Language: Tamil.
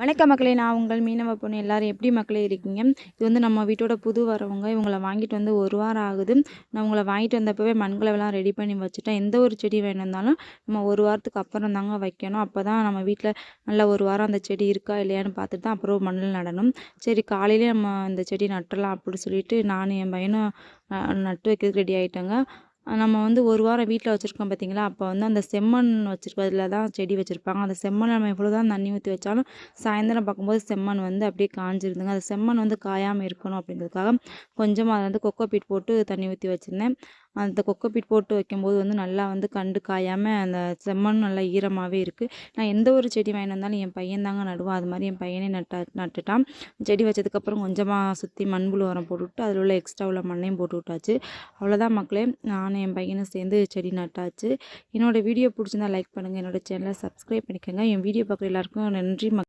வணக்க மக்களே நான் உங்கள் மீனவ பொண்ணு. எல்லாரும் எப்படி மக்களே இருக்கீங்க? இது வந்து நம்ம வீட்டோட புது வரவங்க. இவங்களை வாங்கிட்டு வந்து ஒரு வாரம் ஆகுது. நான் உங்களை வாங்கிட்டு வந்தப்பவே மண்கலவெல்லாம் ரெடி பண்ணி வச்சுட்டேன். எந்த ஒரு செடி வேணும்னாலும் நம்ம ஒரு வாரத்துக்கு அப்புறம் தாங்க வைக்கணும். அப்போ தான் நம்ம வீட்டில் நல்ல ஒரு வாரம் அந்த செடி இருக்கா இல்லையான்னு பார்த்துட்டு தான் அப்புறம் மண்ணில் நடணும். சரி காலையிலே நம்ம அந்த செடி நட்டலாம் அப்படின்னு சொல்லிட்டு நானும் என் பையனும் நட்டு வைக்கிறதுக்கு ரெடி ஆகிட்டேங்க நம்ம வந்து ஒரு வாரம் வீட்டில் வச்சுருக்கோம் பார்த்தீங்களா அப்போ வந்து அந்த செம்மண் வச்சுருக்கிறதுல தான் செடி வச்சுருப்பாங்க. அந்த செம்மண் நம்ம எவ்வளோ தான் தண்ணி ஊற்றி வச்சாலும் சாயந்தரம் பார்க்கும்போது செம்மண் வந்து அப்படியே காஞ்சிருதுங்க. அந்த செம்மண் வந்து காயாமல் இருக்கணும் அப்படிங்கிறதுக்காக கொஞ்சமாக அதை வந்து கொக்கோ பீட் போட்டு தண்ணி ஊற்றி வச்சுருந்தேன். அந்த கொக்கோ பீட் போட்டு வைக்கும்போது வந்து நல்லா வந்து கண்டு காயாமல் அந்த செம்மண் நல்லா ஈரமாகவே இருக்குது நான் எந்த ஒரு செடி வாங்கிட்டு வந்தாலும் என் பையன் தாங்க நடுவான். அது மாதிரி என் பையனே நட்டா நட்டுட்டான். செடி வச்சதுக்கப்புறம் கொஞ்சமாக சுற்றி மண்புழு உரம் போட்டுவிட்டு அதில் உள்ள எக்ஸ்ட்ரா உள்ள மண்ணையும் போட்டு விட்டாச்சு. அவ்வளோதான் மக்களே நானும் என் பையனும் சேர்ந்து செடி நட்டாச்சு. என்னோடய வீடியோ பிடிச்சிருந்தா லைக் பண்ணுங்கள் என்னோடய சேனலை சப்ஸ்கிரைப் பண்ணிக்கோங்க. என் வீடியோ பார்க்குற எல்லாருக்கும் நன்றி மக்